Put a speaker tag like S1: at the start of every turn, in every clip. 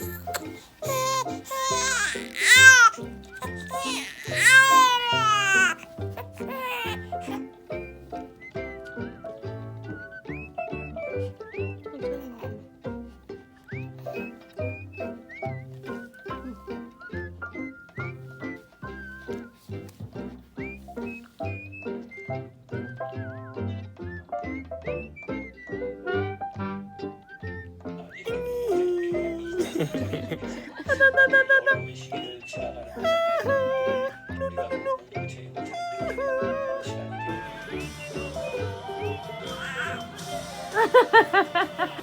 S1: えー Ha ha ha ha!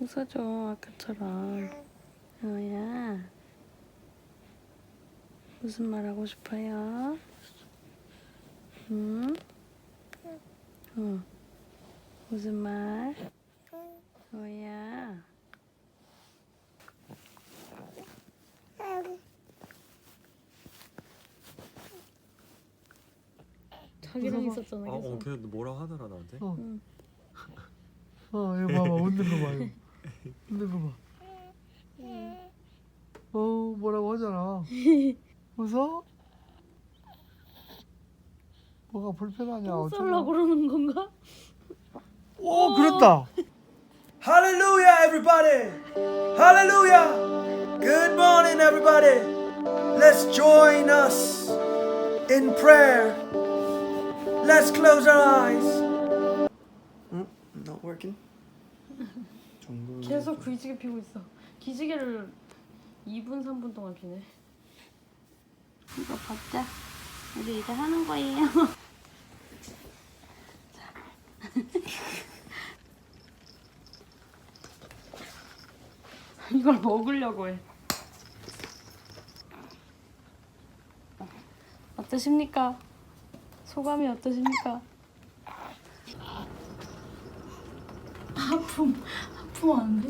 S2: 웃어줘 아까처럼 여야 무슨 말 하고 싶어요? 응? 응 무슨 말? 여야 자기랑 있었잖아
S3: 어, 어
S2: 계속
S3: 걔 뭐라 하더라 나한테?
S4: 어.
S2: 응.
S4: 어, 이거 봐봐, 웃는 거 봐, 이거. 웃는 거 봐. 어, 뭐라고 하잖아. 웃어? 뭐가 불편하냐?
S2: 쌀라 그러는 건가?
S4: 오, 그랬다.
S5: Hallelujah, everybody! Hallelujah! Good morning, everybody! Let's join us in prayer. Let's close our eyes. Hmm? Not working?
S2: 계속 기지개 피고 있어. 기지개를 2분 3분 동안 피네. 이거 받자. 우리 이제 하는 거예요. 이걸 먹으려고 해. 어떠십니까? 소감이 어떠십니까? 아픔, 아픔 안 돼?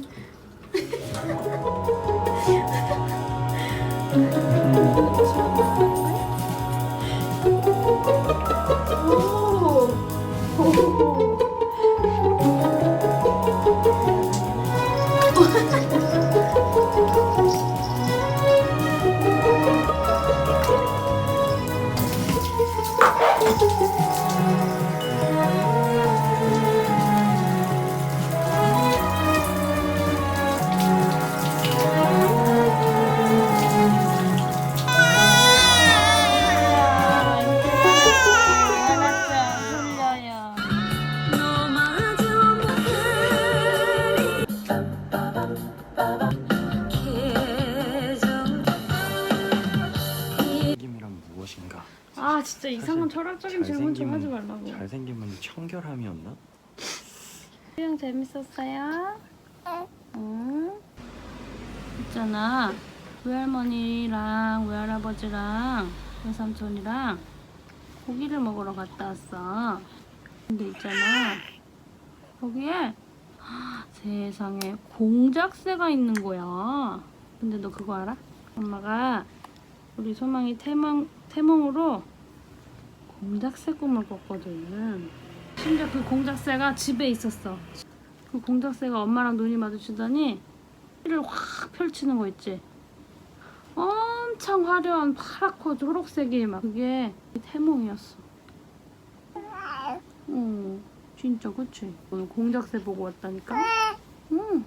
S2: 이상한 철학적인 질문 좀 하지 말라고.
S3: 잘생김은 청결함이었나?
S2: 수영 재밌었어요? 응. 있잖아 외할머니랑 외할아버지랑 외삼촌이랑 고기를 먹으러 갔다 왔어. 근데 있잖아 거기에 하, 세상에 공작새가 있는 거야. 근데 너 그거 알아? 엄마가 우리 소망이 태몽 태몽으로 공작새 꿈을 꿨거든. 심지어 그 공작새가 집에 있었어. 그 공작새가 엄마랑 눈이 마주치더니 를확 펼치는 거 있지. 엄청 화려한 파랗고 초록색이 막 그게 태몽이었어. 응, 진짜 그치? 오늘 공작새 보고 왔다니까. 응.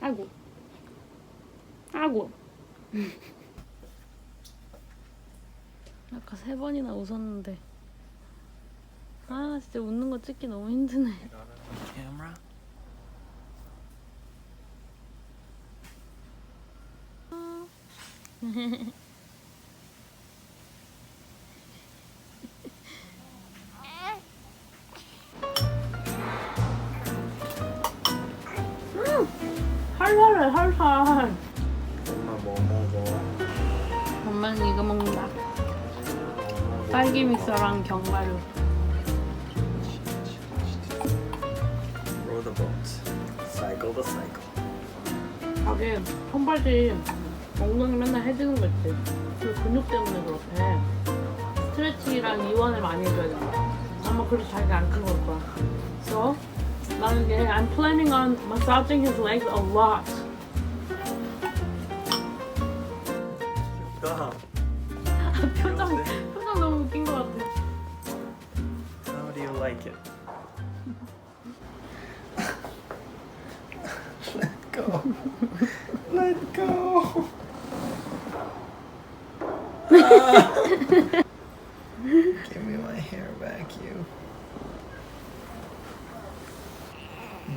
S2: 아이고. 아이고. 아까 세 번이나 웃었는데. 아 진짜 웃는 거 찍기 너무 힘드네.
S3: 카메라?
S2: 할할해 할할
S3: 엄마
S2: 엄마는 이거 먹는다. 딸기 믹서랑 견과류.
S3: Row the boat. Cycle the cycle.
S2: 자기 청바지 엉덩이 맨날 해주는 거 있지. 그 근육 때문에 그렇대. 스트레칭이랑 이완을 많이 해줘야 된다. 아마 그래서 자기가 안 큰 걸 거야. So 나는 이게 I'm planning on massaging his legs a lot.
S3: 나
S2: 표정 표정 너무 웃긴 것 같아.
S3: How do you like it?
S5: Let go. Let go. Give me my hair back, you.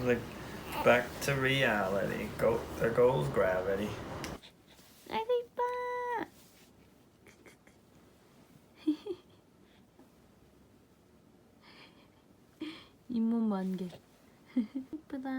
S5: Like back to reality. Go there goes gravity.
S2: 만개. 이쁘다.